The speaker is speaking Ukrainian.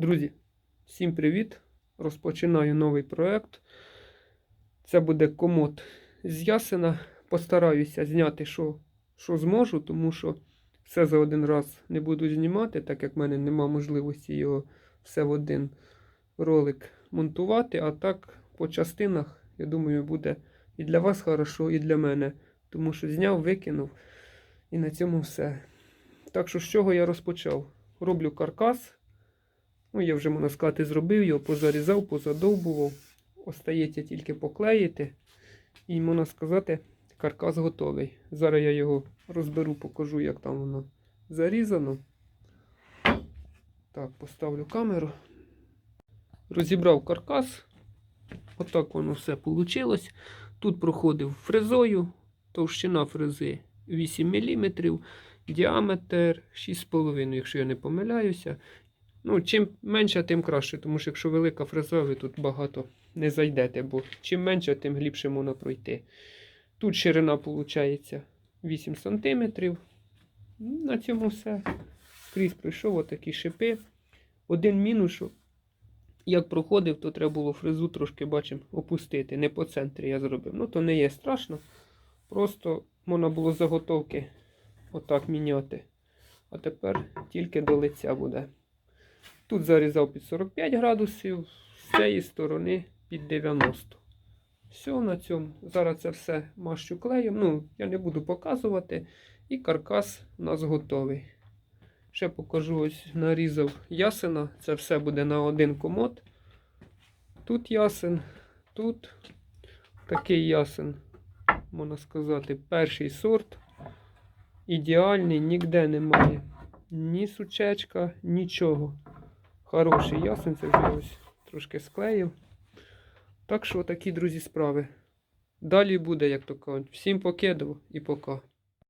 Друзі, всім привіт! Розпочинаю новий проект. Це буде комод з ясена. Постараюся зняти, що, що зможу, тому що все за один раз не буду знімати, так як в мене нема можливості його все в один ролик монтувати. А так, по частинах, я думаю, буде і для вас хорошо, і для мене. Тому що зняв, викинув. І на цьому все. Так що з чого я розпочав? Роблю каркас. Ну, я вже, можна сказати, зробив його, позарізав, позадовбував. Остається тільки поклеїти. І, можна сказати, каркас готовий. Зараз я його розберу, покажу, як там воно зарізано. Так, поставлю камеру. Розібрав каркас. Отак воно все вийшло. Тут проходив фрезою. Товщина фрези 8 мм, діаметр 6,5, якщо я не помиляюся. Ну, чим менше, тим краще, тому що якщо велика фреза, ви тут багато не зайдете, бо чим менше, тим глибше можна пройти. Тут ширина виходить 8 см. На цьому все. Скрізь пройшов отакі шипи. Один мінус, що як проходив, то треба було фрезу трошки бачимо опустити. Не по центрі я зробив. Ну, то не є страшно. Просто можна було заготовки отак міняти. А тепер тільки до лиця буде. Тут зарізав під 45 градусів, з цієї сторони під 90. Все на цьому. Зараз це все мащу клеєм. Ну, я не буду показувати. І каркас у нас готовий. Ще покажу, ось нарізав ясена. Це все буде на один комод. Тут ясен, тут такий ясен, можна сказати, перший сорт. Ідеальний, ніде немає. Ні сучечка, нічого. Хороший ясен, це вже ось трошки склеїв. Так що такі, друзі, справи. Далі буде, як то кажуть. Всім покидав і пока.